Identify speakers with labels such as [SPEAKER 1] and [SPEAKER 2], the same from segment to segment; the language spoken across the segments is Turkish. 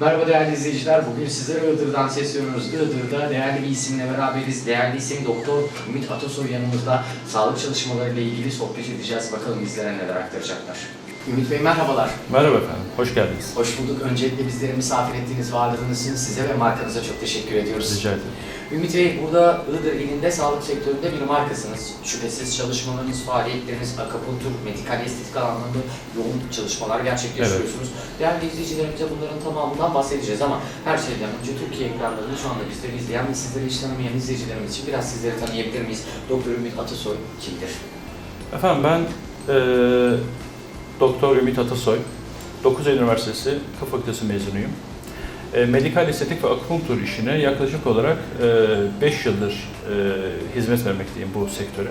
[SPEAKER 1] Merhaba değerli izleyiciler. Bugün sizlere Iğdır'dan sesleniyoruz. Iğdır'da değerli bir isimle beraberiz. Değerli isim Doktor Ümit Atasoy yanımızda. Sağlık çalışmalarıyla ilgili sohbet edeceğiz. Bakalım bizlere neler aktaracaklar. Ümit Bey merhabalar.
[SPEAKER 2] Merhaba efendim, hoş geldiniz.
[SPEAKER 1] Hoş bulduk. Öncelikle bizleri misafir ettiğiniz varlığınız için size ve markanıza çok teşekkür ediyoruz.
[SPEAKER 2] Rica ederim.
[SPEAKER 1] Ümit Bey burada Iğdır ilinde sağlık sektöründe bir markasınız. Şüphesiz çalışmalarınız, faaliyetleriniz, akapuntur, medikal estetik alanlarında yoğun çalışmalar gerçekleştiriyorsunuz. Değerli izleyicilerimize bunların tamamından bahsedeceğiz ama her şeyden önce Türkiye ekranlarında şu anda bizleri izleyen ve sizleri hiç tanımayan izleyicilerimiz için biraz sizleri tanıyabilir miyiz? Doktor Ümit Atasoy kimdir?
[SPEAKER 2] Efendim ben eee Doktor Ümit Atasoy, 9 Eylül Üniversitesi Tıp Fakültesi mezunuyum. E, medikal estetik ve akupunktur işine yaklaşık olarak 5 yıldır e, hizmet vermekteyim bu sektöre.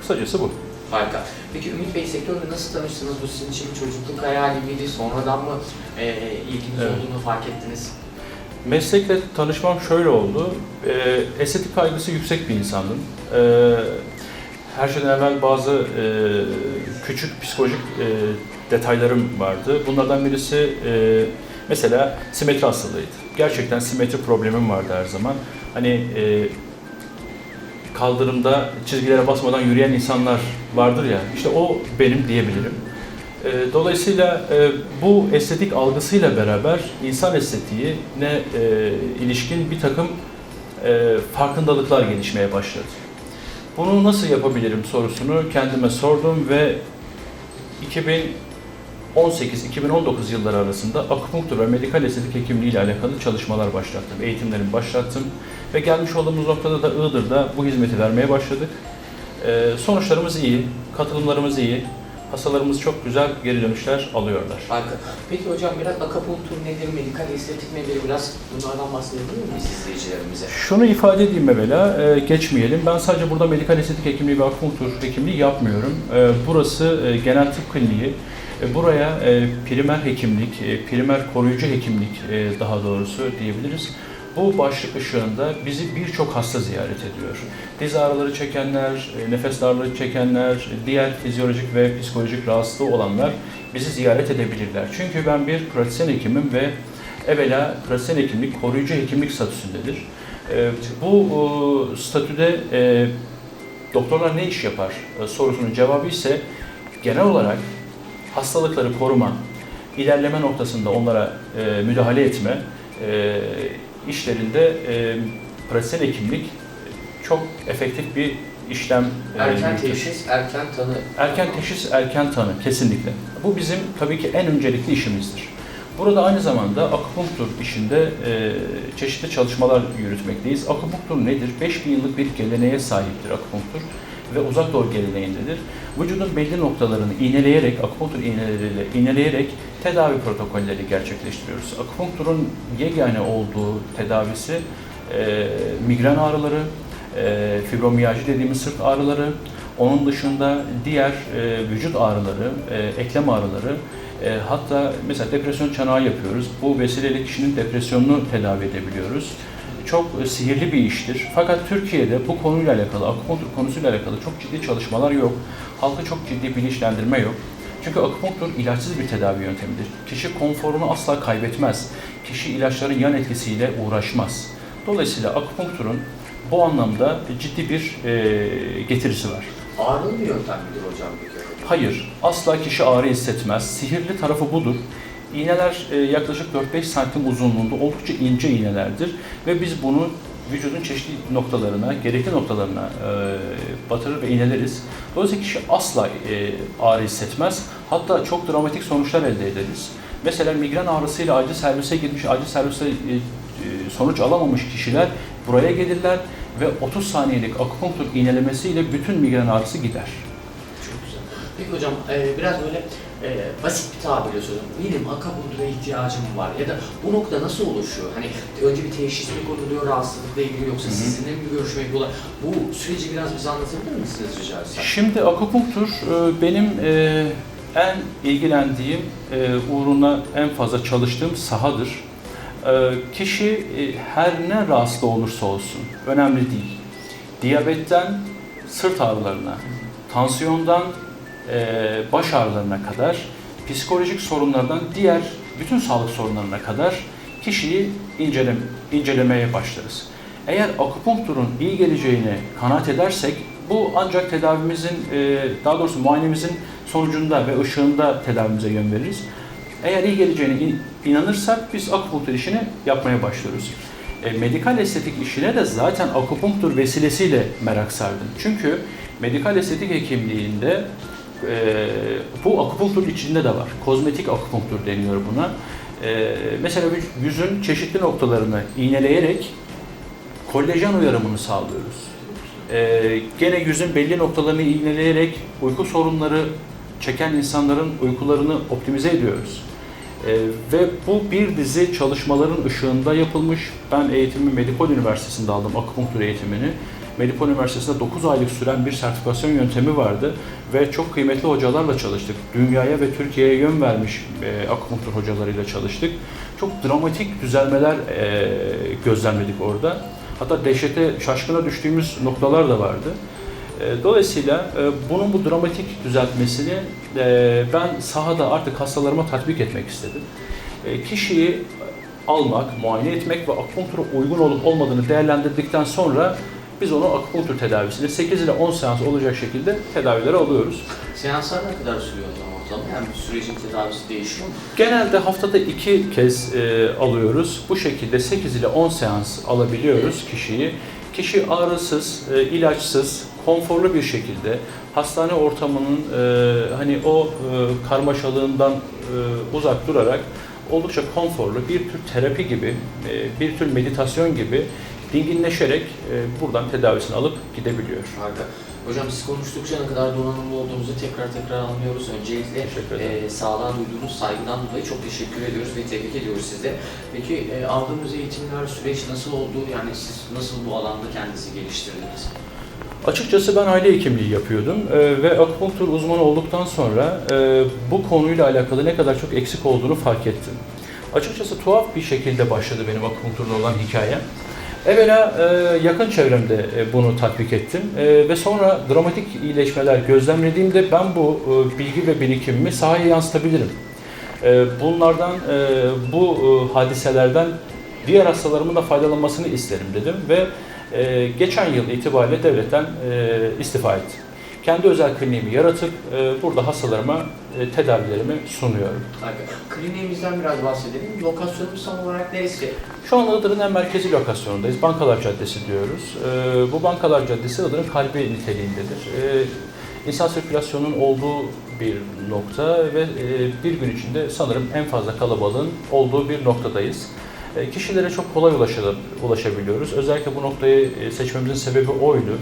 [SPEAKER 2] Kısacası bu.
[SPEAKER 1] Harika. Peki Ümit Bey sektörle nasıl tanıştınız? Bu sizin için çocukluk hayali miydi? Sonradan mı e, ilginiz
[SPEAKER 2] Evet.
[SPEAKER 1] olduğunu fark ettiniz?
[SPEAKER 2] Meslekle tanışmam şöyle oldu. E, estetik kaygısı yüksek bir insandım. E, her şeyden evvel bazı e, küçük psikolojik e, detaylarım vardı. Bunlardan birisi e, mesela simetri hastalığıydı. Gerçekten simetri problemim vardı her zaman. Hani e, kaldırımda çizgilere basmadan yürüyen insanlar vardır ya, işte o benim diyebilirim. E, Dolayısıyla e, bu estetik algısıyla beraber insan estetiğine e, ilişkin bir takım e, farkındalıklar gelişmeye başladı. Bunu nasıl yapabilirim sorusunu kendime sordum ve 2018-2019 yılları arasında akupunktur ve medikal estetik hekimliği ile alakalı çalışmalar başlattım, eğitimlerimi başlattım ve gelmiş olduğumuz noktada da Iğdır'da bu hizmeti vermeye başladık. E, Sonuçlarımız iyi, katılımlarımız iyi, hastalarımız çok güzel geri dönüşler alıyorlar.
[SPEAKER 1] Harika. Peki hocam biraz akapuntur nedir, medikal estetik nedir? Biraz bunlardan bahsedebilir miyiz izleyicilerimize?
[SPEAKER 2] Şunu ifade edeyim evvela, e, geçmeyelim. Ben sadece burada medikal estetik hekimliği ve akupunktur hekimliği yapmıyorum. E, burası e, genel tıp kliniği. E, buraya e, primer hekimlik, e, primer koruyucu hekimlik e, daha doğrusu diyebiliriz. Bu başlık ışığında bizi birçok hasta ziyaret ediyor. Diz ağrıları çekenler, e, nefes darlığı çekenler, diğer fizyolojik ve psikolojik rahatsızlığı olanlar bizi ziyaret edebilirler. Çünkü ben bir pratisyen hekimim ve evvela pratisyen hekimlik koruyucu hekimlik statüsündedir. E, bu statüde e, doktorlar ne iş yapar sorusunun cevabı ise genel olarak hastalıkları koruma, ilerleme noktasında onlara müdahale etme işlerinde e, pratisyen hekimlik çok efektif bir işlem e,
[SPEAKER 1] Erken
[SPEAKER 2] yürütür.
[SPEAKER 1] teşhis, erken tanı.
[SPEAKER 2] Erken teşhis, erken tanı kesinlikle. Bu bizim tabii ki en öncelikli işimizdir. Burada aynı zamanda akupunktur işinde e, çeşitli çalışmalar yürütmekteyiz. Akupunktur nedir? 5000 yıllık bir geleneğe sahiptir akupunktur ve uzak doğu geleneğindedir. Vücudun belli noktalarını iğneleyerek, akupunktur iğneleriyle iğneleyerek tedavi protokolleri gerçekleştiriyoruz. Akupunkturun yegane olduğu tedavisi e, migren ağrıları, e, fibromiyalji dediğimiz sırt ağrıları, onun dışında diğer e, vücut ağrıları, e, eklem ağrıları, e, hatta mesela depresyon çanağı yapıyoruz. Bu vesileyle kişinin depresyonunu tedavi edebiliyoruz. Çok e, sihirli bir iştir. Fakat Türkiye'de bu konuyla alakalı, akupunktur konusuyla alakalı çok ciddi çalışmalar yok. Halka çok ciddi bilinçlendirme yok. Çünkü akupunktur ilaçsız bir tedavi yöntemidir. Kişi konforunu asla kaybetmez. Kişi ilaçların yan etkisiyle uğraşmaz. Dolayısıyla akupunkturun bu anlamda ciddi bir e, getirisi var.
[SPEAKER 1] Ağrılı bir yöntem midir hocam?
[SPEAKER 2] Hayır, asla kişi ağrı hissetmez. Sihirli tarafı budur. İğneler e, yaklaşık 4-5 santim uzunluğunda oldukça ince iğnelerdir ve biz bunu vücudun çeşitli noktalarına, gerekli noktalarına e, batırır ve iğneleriz. Dolayısıyla kişi asla e, ağrı hissetmez. Hatta çok dramatik sonuçlar elde ederiz. Mesela migren ağrısıyla acil servise gitmiş, acil serviste e, e, sonuç alamamış kişiler buraya gelirler ve 30 saniyelik akupunktur iğnelemesiyle bütün migren ağrısı gider.
[SPEAKER 1] Peki hocam e, biraz böyle e, basit bir tabirle söyleyeyim. Benim akapuntura ihtiyacım var ya da bu nokta nasıl oluşuyor? Hani önce bir teşhis mi konuluyor rahatsızlıkla ilgili yoksa
[SPEAKER 2] Hı hı.
[SPEAKER 1] sizinle mi bir görüşme yapıyorlar? Bu süreci biraz bize anlatabilir misiniz rica etsem?
[SPEAKER 2] Şimdi akupunktur e, benim e, en ilgilendiğim, e, uğruna en fazla çalıştığım sahadır. E, Kişi e, her ne rahatsız olursa olsun, önemli değil. Diyabetten sırt ağrılarına, tansiyondan baş ağrılarına kadar, psikolojik sorunlardan diğer bütün sağlık sorunlarına kadar kişiyi incelem, incelemeye başlarız. Eğer akupunkturun iyi geleceğini kanaat edersek bu ancak tedavimizin, e, daha doğrusu muayenemizin sonucunda ve ışığında tedavimize yön veririz. Eğer iyi geleceğine in- inanırsak biz akupunktur işini yapmaya başlıyoruz. E, medikal estetik işine de zaten akupunktur vesilesiyle merak sardım. Çünkü medikal estetik hekimliğinde e, bu akupunktur içinde de var. Kozmetik akupunktur deniyor buna. E, mesela yüzün çeşitli noktalarını iğneleyerek kollajen uyarımını sağlıyoruz. E, gene yüzün belli noktalarını iğneleyerek uyku sorunları çeken insanların uykularını optimize ediyoruz. E, ve bu bir dizi çalışmaların ışığında yapılmış. Ben eğitimimi Medipol Üniversitesi'nde aldım, akupunktur eğitimini. Medipol Üniversitesi'nde 9 aylık süren bir sertifikasyon yöntemi vardı ve çok kıymetli hocalarla çalıştık. Dünyaya ve Türkiye'ye yön vermiş e, akupunktur hocalarıyla çalıştık. Çok dramatik düzelmeler e, gözlemledik orada. Hatta dehşete, şaşkına düştüğümüz noktalar da vardı. E, Dolayısıyla e, bunun bu dramatik düzeltmesini e, ben sahada artık hastalarıma tatbik etmek istedim. Kişiyi almak, muayene etmek ve akupunktura uygun olup olmadığını değerlendirdikten sonra biz onu akupunktur tedavisini 8 ile 10 seans olacak şekilde tedavilere alıyoruz.
[SPEAKER 1] Seanslar ne kadar sürüyor o zaman ortalama? Yani sürecin tedavisi değişiyor mu?
[SPEAKER 2] Genelde haftada iki kez e, alıyoruz. Bu şekilde 8 ile 10 seans alabiliyoruz kişiyi. Kişi ağrısız, e, ilaçsız, konforlu bir şekilde hastane ortamının e, hani o e, karmaşalığından e, uzak durarak oldukça konforlu bir tür terapi gibi, e, bir tür meditasyon gibi dinginleşerek e, buradan tedavisini alıp gidebiliyor.
[SPEAKER 1] Harika. Hocam siz konuştukça ne kadar donanımlı olduğunuzu tekrar tekrar anlıyoruz. Öncelikle e, sağlığa duyduğunuz saygıdan dolayı çok teşekkür ediyoruz ve tebrik ediyoruz sizi. Peki e, aldığınız eğitimler, süreç nasıl oldu? Yani siz nasıl bu alanda kendinizi geliştirdiniz?
[SPEAKER 2] Açıkçası ben aile hekimliği yapıyordum e, ve akupunktur uzmanı olduktan sonra e, bu konuyla alakalı ne kadar çok eksik olduğunu fark ettim. Açıkçası tuhaf bir şekilde başladı benim akupunkturla olan hikayem. Evvela e, yakın çevremde e, bunu tatbik ettim E, ve sonra dramatik iyileşmeler gözlemlediğimde ben bu e, bilgi ve birikimimi sahaya yansıtabilirim. E, bunlardan, e, bu e, hadiselerden diğer hastalarımın da faydalanmasını isterim dedim ve e, geçen yıl itibariyle devletten e, istifa ettim. Kendi özel kliniğimi yaratıp e, burada hastalarıma e, tedavilerimi sunuyorum.
[SPEAKER 1] Kliniğimizden biraz bahsedelim. Lokasyonumuz tam olarak neresi?
[SPEAKER 2] Şu an Iğdır'ın en merkezi lokasyonundayız. Bankalar Caddesi diyoruz. E, bu Bankalar Caddesi Iğdır'ın kalbi niteliğindedir. E, insan sirkülasyonunun olduğu bir nokta ve e, bir gün içinde sanırım en fazla kalabalığın olduğu bir noktadayız. E, Kişilere çok kolay ulaşılıp, ulaşabiliyoruz. Özellikle bu noktayı seçmemizin sebebi oydu.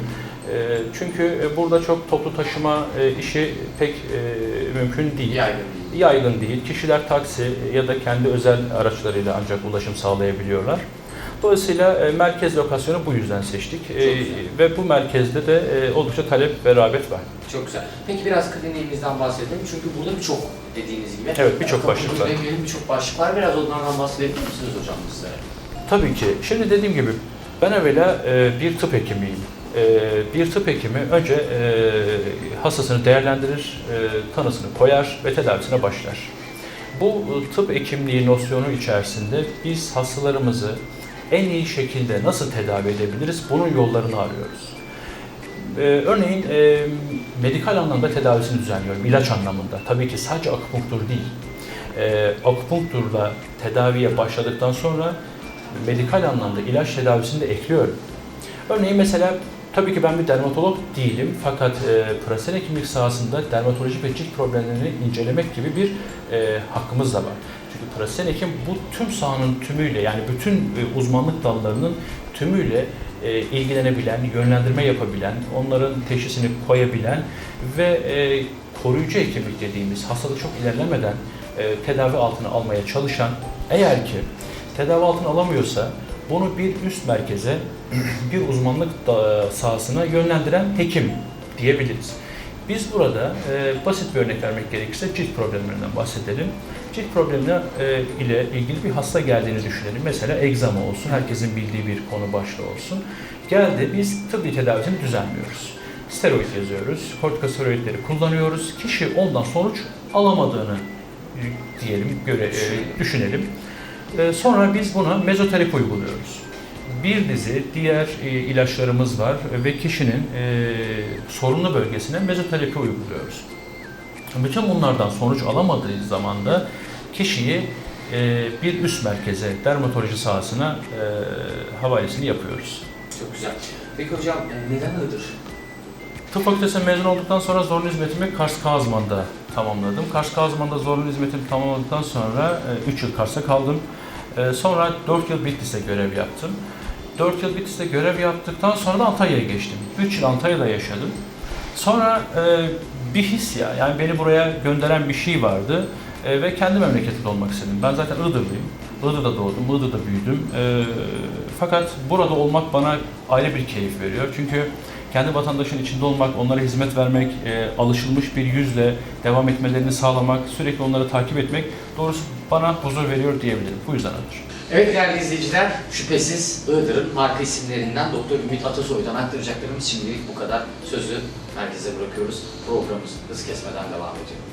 [SPEAKER 2] E, Çünkü burada çok toplu taşıma e, işi pek e, mümkün değil
[SPEAKER 1] Yaygın değil.
[SPEAKER 2] yaygın değil. Kişiler taksi ya da kendi özel araçlarıyla ancak ulaşım sağlayabiliyorlar. Dolayısıyla e, merkez lokasyonu bu yüzden seçtik E, ve bu merkezde de e, oldukça talep ve rağbet var.
[SPEAKER 1] Çok güzel. Peki biraz kliniğimizden bahsedelim. Çünkü burada birçok dediğiniz gibi.
[SPEAKER 2] Evet, birçok başlık var.
[SPEAKER 1] Birçok başlık var. Biraz onlardan bahsedebilir misiniz hocam bizlere?
[SPEAKER 2] Tabii ki. Şimdi dediğim gibi ben evvela e, bir tıp hekimiyim. E, bir tıp hekimi önce e, hastasını değerlendirir, e, tanısını koyar ve tedavisine başlar. Bu e, tıp hekimliği nosyonu içerisinde biz hastalarımızı en iyi şekilde nasıl tedavi edebiliriz bunun yollarını arıyoruz. Ee, örneğin medikal anlamda tedavisini düzenliyorum, ilaç anlamında. Tabii ki sadece akupunktur değil. E, akupunkturla tedaviye başladıktan sonra medikal anlamda ilaç tedavisini de ekliyorum. Örneğin mesela tabii ki ben bir dermatolog değilim fakat e, prasen hekimlik sahasında dermatoloji ve cilt problemlerini incelemek gibi bir e, hakkımız da var. Çünkü prasen hekim bu tüm sahanın tümüyle yani bütün e, uzmanlık dallarının tümüyle e, ilgilenebilen, yönlendirme yapabilen, onların teşhisini koyabilen ve e, koruyucu hekimlik dediğimiz hastalık çok ilerlemeden e, tedavi altına almaya çalışan eğer ki tedavi altına alamıyorsa bunu bir üst merkeze, bir uzmanlık da- sahasına yönlendiren hekim diyebiliriz. Biz burada e, basit bir örnek vermek gerekirse cilt problemlerinden bahsedelim. Cilt problemine e, ile ilgili bir hasta geldiğini düşünelim. Mesela egzama olsun, herkesin bildiği bir konu başlığı olsun. Geldi, biz tıbbi tedavisini düzenliyoruz. Steroid yazıyoruz, kortikosteroidleri kullanıyoruz. Kişi ondan sonuç alamadığını e, diyelim, göre, e, düşünelim. Ee, sonra biz buna mezoterapi uyguluyoruz. Bir dizi diğer e, ilaçlarımız var ve kişinin e, sorunlu bölgesine mezoterapi uyguluyoruz. Bütün bunlardan sonuç alamadığı zaman da kişiyi e, bir üst merkeze, dermatoloji sahasına e, havalesini yapıyoruz.
[SPEAKER 1] Çok güzel. Peki hocam neden Iğdır?
[SPEAKER 2] Tıp fakültesinden mezun olduktan sonra zorunlu hizmetimi Kars Kazman'da tamamladım. Kars Kazman'da zorunlu hizmetimi tamamladıktan sonra 3 yıl Kars'ta kaldım. E, Sonra 4 yıl Bitlis'te görev yaptım. 4 yıl Bitlis'te görev yaptıktan sonra da Antalya'ya geçtim. 3 yıl Antalya'da yaşadım. Sonra e, bir his ya, yani beni buraya gönderen bir şey vardı E, ve kendi memleketimde olmak istedim. Ben zaten Iğdırlıyım. Iğdır'da doğdum, Iğdır'da büyüdüm. Fakat burada olmak bana ayrı bir keyif veriyor. Çünkü kendi vatandaşın içinde olmak, onlara hizmet vermek, e, alışılmış bir yüzle devam etmelerini sağlamak, sürekli onları takip etmek doğrusu bana huzur veriyor diyebilirim. Bu yüzden Iğdır.
[SPEAKER 1] Evet değerli izleyiciler, şüphesiz Iğdır'ın marka isimlerinden Doktor Ümit Atasoy'dan aktaracaklarımız şimdilik bu kadar. Sözü herkese bırakıyoruz. Programımız hız kesmeden devam ediyor.